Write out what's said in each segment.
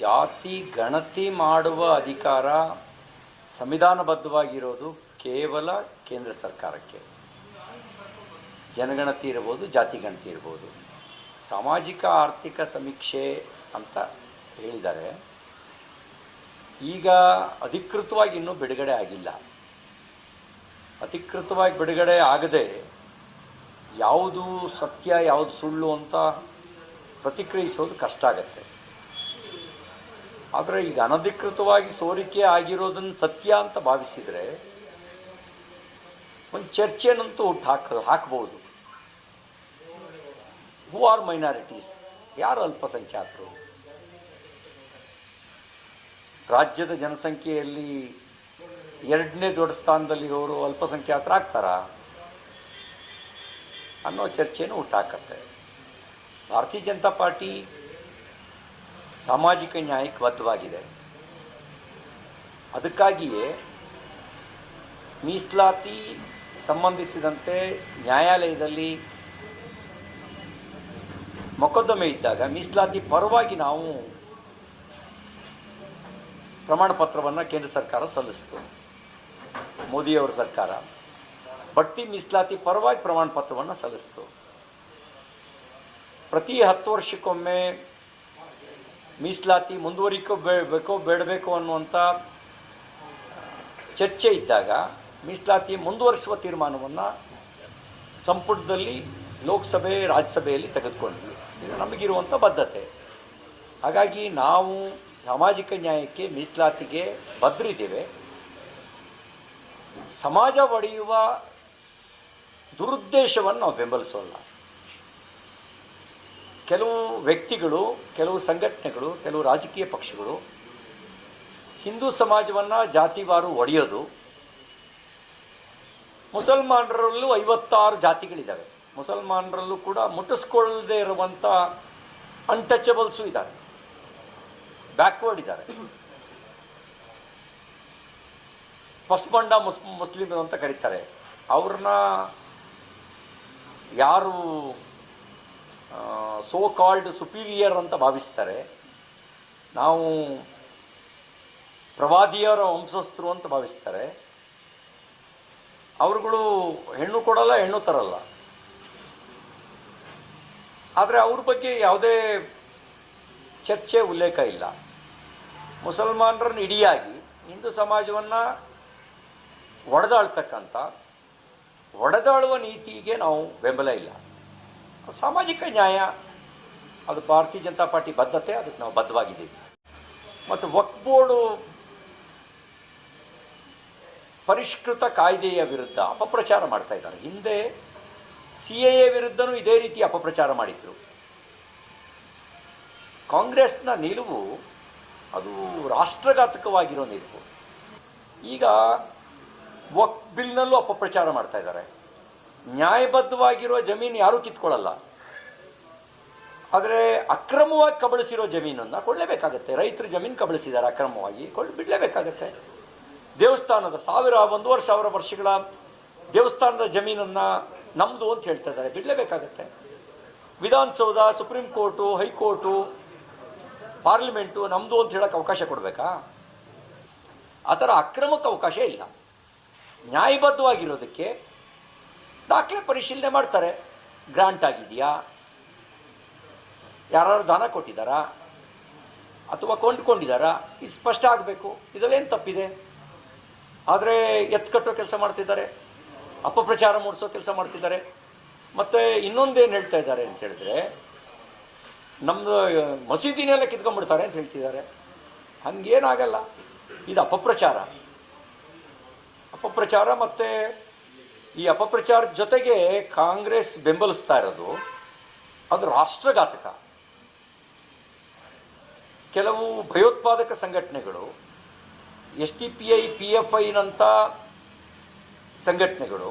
ಜಾತಿ ಗಣತಿ ಮಾಡುವ ಅಧಿಕಾರ ಸಂವಿಧಾನಬದ್ಧವಾಗಿರೋದು ಕೇವಲ ಕೇಂದ್ರ ಸರ್ಕಾರಕ್ಕೆ. ಜನಗಣತಿ ಇರ್ಬೋದು, ಜಾತಿ ಗಣತಿ ಇರ್ಬೋದು. ಸಾಮಾಜಿಕ ಆರ್ಥಿಕ ಸಮೀಕ್ಷೆ ಅಂತ ಹೇಳಿದ್ದಾರೆ ಈಗ ಅಧಿಕೃತವಾಗಿ ಇನ್ನೂ ಬಿಡುಗಡೆ ಆಗಿಲ್ಲ. ಅಧಿಕೃತವಾಗಿ ಬಿಡುಗಡೆ ಆಗದೆ ಯಾವುದು ಸತ್ಯ, ಯಾವುದು ಸುಳ್ಳು ಅಂತ ಪ್ರತಿಕ್ರಿಯಿಸೋದು ಕಷ್ಟ ಆಗತ್ತೆ. ಆದರೆ ಈಗ ಅನಧಿಕೃತವಾಗಿ ಸೋರಿಕೆ ಆಗಿರೋದನ್ನು ಸತ್ಯ ಅಂತ ಭಾವಿಸಿದರೆ ಒಂದು ಚರ್ಚೆನಂತೂ ಹುಟ್ಟು ಹಾಕ, ಹಾಕ್ಬೋದು. ಹೂ ಆರ್ ಮೈನಾರಿಟೀಸ್ ಯಾರು ಅಲ್ಪಸಂಖ್ಯಾತರು? ರಾಜ್ಯದ ಜನಸಂಖ್ಯೆಯಲ್ಲಿ ಎರಡನೇ ದೊಡ್ಡ ಸ್ಥಾನದಲ್ಲಿರೋರು ಅಲ್ಪಸಂಖ್ಯಾತರಾಗ್ತಾರಾ? ಅನ್ನೋ ಚರ್ಚೆನೂ ಹುಟ್ಟಾಕತ್ತೆ. ಭಾರತೀಯ ಜನತಾ ಪಾರ್ಟಿ ಸಾಮಾಜಿಕ ನ್ಯಾಯಕ್ಕೆ ಬದ್ಧವಾಗಿದೆ ಅದಕ್ಕಾಗಿಯೇ ಮೀಸಲಾತಿ ಸಂಬಂಧಿಸಿದಂತೆ ನ್ಯಾಯಾಲಯದಲ್ಲಿ ಮೊಕದ್ದಮೆ ಇದ್ದಾಗ ಮೀಸಲಾತಿ ಪರವಾಗಿ ನಾವು ಪ್ರಮಾಣ ಪತ್ರವನ್ನು ಕೇಂದ್ರ ಸರ್ಕಾರ ಸಲ್ಲಿಸಿತು. ಮೋದಿಯವರ ಸರ್ಕಾರ. ಬಡ್ತಿ ಮೀಸಲಾತಿ ಪರವಾಗಿ ಪ್ರಮಾಣ ಪತ್ರವನ್ನು ಸಲ್ಲಿಸಿತು. ಪ್ರತಿ ಹತ್ತು ವರ್ಷಕ್ಕೊಮ್ಮೆ ಮೀಸಲಾತಿ ಮುಂದುವರಿಕೋ ಬೇಕೋ ಬೇಡಬೇಕು ಅನ್ನುವಂಥ ಚರ್ಚೆ ಇದ್ದಾಗ ಮೀಸಲಾತಿ ಮುಂದುವರಿಸುವ ತೀರ್ಮಾನವನ್ನು ಸಂಪುಟದಲ್ಲಿ ಲೋಕಸಭೆ, ರಾಜ್ಯಸಭೆಯಲ್ಲಿ ತೆಗೆದುಕೊಂಡ್ವಿ ಇದು ನಮಗಿರುವಂಥ ಬದ್ಧತೆ. ಹಾಗಾಗಿ ನಾವು ಸಾಮಾಜಿಕ ನ್ಯಾಯಕ್ಕೆ ಮೀಸಲಾತಿಗೆ ಬದ್ಧರಿದ್ದೇವೆ ಸಮಾಜ ಒಡೆಯುವ ದುರುದ್ದೇಶವನ್ನು ನಾವು ಬೆಂಬಲಿಸೋಲ್ಲ. ಕೆಲವು ವ್ಯಕ್ತಿಗಳು, ಕೆಲವು ಸಂಘಟನೆಗಳು, ಕೆಲವು ರಾಜಕೀಯ ಪಕ್ಷಗಳು ಹಿಂದೂ ಸಮಾಜವನ್ನು ಜಾತಿವಾರು ಒಡೆಯೋದು, ಮುಸಲ್ಮಾನರಲ್ಲೂ ಐವತ್ತಾರು ಜಾತಿಗಳಿದ್ದಾವೆ. ಮುಸಲ್ಮಾನರಲ್ಲೂ ಕೂಡ ಮುಟ್ಟಿಸ್ಕೊಳ್ಳದೆ ಇರುವಂಥ ಅನ್ಟಚಬಲ್ಸು ಇದ್ದಾರೆ. ಬ್ಯಾಕ್ವರ್ಡ್ ಇದ್ದಾರೆ. ಪಸ್ಮಂಡ ಮುಸ್, ಮುಸ್ಲಿಮರು ಅಂತ ಕರೀತಾರೆ. ಅವ್ರನ್ನ ಯಾರು ಸೋ ಕಾಲ್ಡ್ ಸುಪೀರಿಯರ್ ಅಂತ ಭಾವಿಸ್ತಾರೆ. ನಾವು ಪ್ರವಾದಿಯರ ವಂಶಸ್ಥರು ಅಂತ ಭಾವಿಸ್ತಾರೆ. ಅವರುಗಳು ಹೆಣ್ಣು ಕೊಡಲ್ಲ, ಹೆಣ್ಣು ತರಲ್ಲ. ಆದರೆ ಅವ್ರ ಬಗ್ಗೆ ಯಾವುದೇ ಚರ್ಚೆ, ಉಲ್ಲೇಖ ಇಲ್ಲ. ಮುಸಲ್ಮಾನರನ್ನು ಇಡಿಯಾಗಿ ಹಿಂದೂ ಸಮಾಜವನ್ನು ಒಡೆದಾಳ್ತಕ್ಕಂಥ, ಒಡೆದಾಳುವ ನೀತಿಗೆ ನಾವು ಬೆಂಬಲ ಇಲ್ಲ. ಸಾಮಾಜಿಕ ನ್ಯಾಯ. ಅದು ಭಾರತೀಯ ಜನತಾ ಪಾರ್ಟಿ ಬದ್ಧತೆ, ಅದಕ್ಕೆ ನಾವು ಬದ್ಧವಾಗಿದ್ದೀವಿ. ಮತ್ತು ವಕ್ ಬೋರ್ಡು ಪರಿಷ್ಕೃತ ಕಾಯ್ದೆಯ ವಿರುದ್ಧ ಅಪಪ್ರಚಾರ ಮಾಡ್ತಾ ಇದ್ದಾರೆ. ಹಿಂದೆ ಸಿ ಎ ಎ ವಿರುದ್ಧನೂ ಇದೇ ರೀತಿ ಅಪಪ್ರಚಾರ ಮಾಡಿದ್ರು. ಕಾಂಗ್ರೆಸ್ನ ನಿಲುವು ಅದು ರಾಷ್ಟ್ರಘಾತಕವಾಗಿರೋ ನಿಲುವು. ಈಗ ವಕ್ ಬಿಲ್ನಲ್ಲೂ ಅಪಪ್ರಚಾರ ಮಾಡ್ತಾ ಇದ್ದಾರೆ. ನ್ಯಾಯಬದ್ಧವಾಗಿರುವ ಜಮೀನು ಯಾರೂ ಕಿತ್ಕೊಳ್ಳಲ್ಲ. ಆದರೆ ಅಕ್ರಮವಾಗಿ ಕಬಳಿಸಿರೋ ಜಮೀನನ್ನು ಕೊಡಲೇಬೇಕಾಗತ್ತೆ ರೈತರು ಜಮೀನು ಕಬಳಿಸಿದ್ದಾರೆ ಅಕ್ರಮವಾಗಿ ಕೊಡ್ ಬಿಡಲೇಬೇಕಾಗತ್ತೆ. ದೇವಸ್ಥಾನದ ಸಾವಿರ ಒಂದೂವರೆ ಸಾವಿರ ವರ್ಷಗಳ ದೇವಸ್ಥಾನದ ಜಮೀನನ್ನು ನಮ್ಮದು ಅಂತ ಹೇಳ್ತಾ ಇದ್ದಾರೆ. ಬಿಡಲೇಬೇಕಾಗತ್ತೆ. Vidhana Soudha, supreme court, high court, parliament ನಮ್ಮದು ಅಂತ ಹೇಳೋಕ್ಕೆ ಅವಕಾಶ ಕೊಡಬೇಕಾ? ಆ ಥರ ಅಕ್ರಮಕ್ಕೆ ಅವಕಾಶ ಇಲ್ಲ. ನ್ಯಾಯಬದ್ಧವಾಗಿರೋದಕ್ಕೆ ದಾಖಲೆ ಪರಿಶೀಲನೆ ಮಾಡ್ತಾರೆ. ಗ್ರಾಂಟ್ ಆಗಿದೆಯಾ? ಯಾರು ದಾನ ಕೊಟ್ಟಿದ್ದಾರಾ? ಅಥವಾ ಕೊಂಡ್ಕೊಂಡಿದ್ದಾರಾ? ಇದು ಸ್ಪಷ್ಟ ಆಗಬೇಕು. ಇದರಲ್ಲೇನು ತಪ್ಪಿದೆ? ಆದರೆ ಎತ್ತು ಕಟ್ಟೋ ಕೆಲಸ ಮಾಡ್ತಿದ್ದಾರೆ. ಅಪಪ್ರಚಾರ ಮೂಡಿಸೋ ಕೆಲಸ ಮಾಡ್ತಿದ್ದಾರೆ. ಮತ್ತು ಇನ್ನೊಂದೇನು ಹೇಳ್ತಾ ಇದ್ದಾರೆ ಅಂತ ಹೇಳಿದ್ರೆ ನಮ್ಮದು ಮಸೀದಿನೆಲ್ಲ ಕಿತ್ಕೊಂಡ್ಬಿಡ್ತಾರೆ ಅಂತ ಹೇಳ್ತಿದ್ದಾರೆ. ಹಂಗೇನಾಗಲ್ಲ. ಇದು ಅಪಪ್ರಚಾರ. ಅಪಪ್ರಚಾರ ಮತ್ತು ಈ ಅಪಪ್ರಚಾರ ಜೊತೆಗೆ ಕಾಂಗ್ರೆಸ್ ಬೆಂಬಲಿಸ್ತಾ ಇರೋದು ಅದು ರಾಷ್ಟ್ರಘಾತಕ. ಕೆಲವು ಭಯೋತ್ಪಾದಕ ಸಂಘಟನೆಗಳು, S D P I, P F ಐನಂಥ ಸಂಘಟನೆಗಳು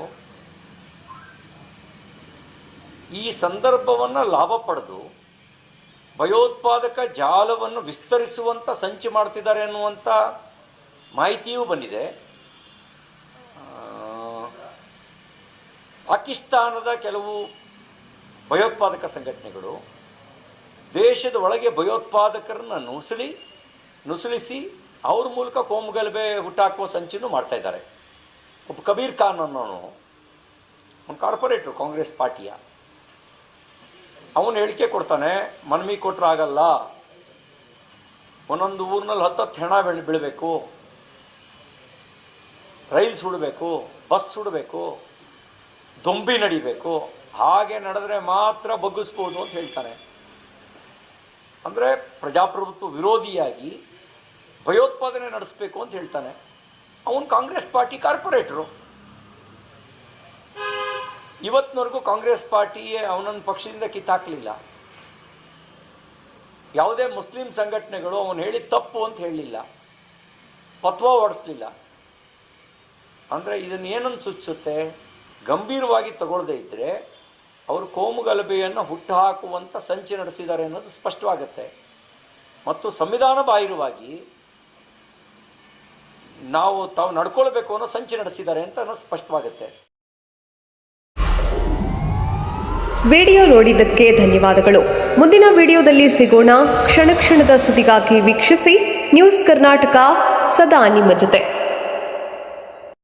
ಈ ಸಂದರ್ಭವನ್ನು ಲಾಭ ಪಡೆದು ಭಯೋತ್ಪಾದಕ ಜಾಲವನ್ನು ವಿಸ್ತರಿಸುವಂಥ ಸಂಚು ಮಾಡ್ತಿದ್ದಾರೆ ಅನ್ನುವಂಥ ಮಾಹಿತಿಯೂ ಬಂದಿದೆ. ಪಾಕಿಸ್ತಾನದ ಕೆಲವು ಭಯೋತ್ಪಾದಕ ಸಂಘಟನೆಗಳು ದೇಶದ ಒಳಗೆ ಭಯೋತ್ಪಾದಕರನ್ನು ನುಸುಳಿ, ನುಸುಳಿಸಿ ಅವ್ರ ಮೂಲಕ ಕೋಮುಗಲಭೆ ಹುಟ್ಟಾಕುವ ಸಂಚನ್ನು ಮಾಡ್ತಾ ಇದ್ದಾರೆ. ಒಬ್ಬ ಕಬೀರ್ ಖಾನ್ ಅನ್ನೋನು ಒಂದು ಕಾರ್ಪೊರೇಟ್ರು, ಕಾಂಗ್ರೆಸ್ ಪಾರ್ಟಿಯ. ಅವನು ಹೇಳಿಕೆ ಕೊಡ್ತಾನೆ, ಮನವಿ ಕೊಟ್ಟರೆ ಆಗಲ್ಲ. ಒಂದೊಂದು ಊರಿನಲ್ಲಿ ಹತ್ತತ್ತು ಹೆಣ ಬೆಳೆ, ಬೀಳಬೇಕು. ರೈಲ್ ಸುಡಬೇಕು, ಬಸ್ ಸುಡಬೇಕು. ದೊಂಬಿ ನಡಿಬೇಕು. ಹಾಗೆ ನಡೆದ್ರೆ ಮಾತ್ರ ಬಗ್ಗಿಸ್ಬೋದು ಅಂತ ಹೇಳ್ತಾನೆ ಅಂದರೆ ಪ್ರಜಾಪ್ರಭುತ್ವ ವಿರೋಧಿಯಾಗಿ ಭಯೋತ್ಪಾದನೆ ನಡೆಸಬೇಕು ಅಂತ ಹೇಳ್ತಾನೆ. ಅವನು ಕಾಂಗ್ರೆಸ್ ಪಾರ್ಟಿ ಕಾರ್ಪೊರೇಟ್ರು. ಇವತ್ತಿನವರೆಗೂ ಕಾಂಗ್ರೆಸ್ ಪಾರ್ಟಿಯೇ ಅವನನ್ನು ಪಕ್ಷದಿಂದ ಕಿತ್ತಾಕಲಿಲ್ಲ. ಯಾವುದೇ ಮುಸ್ಲಿಂ ಸಂಘಟನೆಗಳು ಅವನು ಹೇಳಿ ತಪ್ಪು ಅಂತ ಹೇಳಲಿಲ್ಲ. ಪತ್ವ ಓಡಿಸ್ಲಿಲ್ಲ ಅಂದರೆ ಇದನ್ನೇನನ್ನು ಸೂಚಿಸುತ್ತೆ? ಗಂಭೀರವಾಗಿ ತಗೊಳ್ಳದೇ ಇದ್ದರೆ ಅವರು ಕೋಮುಗಲಭೆಯನ್ನು ಹುಟ್ಟುಹಾಕುವಂಥ ಸಂಚು ನಡೆಸಿದ್ದಾರೆ ಅನ್ನೋದು ಸ್ಪಷ್ಟವಾಗುತ್ತೆ. ಮತ್ತು ಸಂವಿಧಾನ ಬಾಹಿರವಾಗಿ ನಾವು ತಾವು ನಡ್ಕೊಳ್ಬೇಕು ಅನ್ನೋ ಸಂಚು ನಡೆಸಿದ್ದಾರೆ ಅಂತ ಅನ್ನೋದು ಸ್ಪಷ್ಟವಾಗುತ್ತೆ. ವಿಡಿಯೋ ನೋಡಿದ್ದಕ್ಕೆ ಧನ್ಯವಾದಗಳು. ಮುಂದಿನ ವಿಡಿಯೋದಲ್ಲಿ ಸಿಗೋಣ. ಕ್ಷಣ ಕ್ಷಣದ ಸುದ್ದಿಗಾಗಿ ವೀಕ್ಷಿಸಿ. ನ್ಯೂಸ್ ಕರ್ನಾಟಕ, ಸದಾ ನಿಮ್ಮ ಜೊತೆ.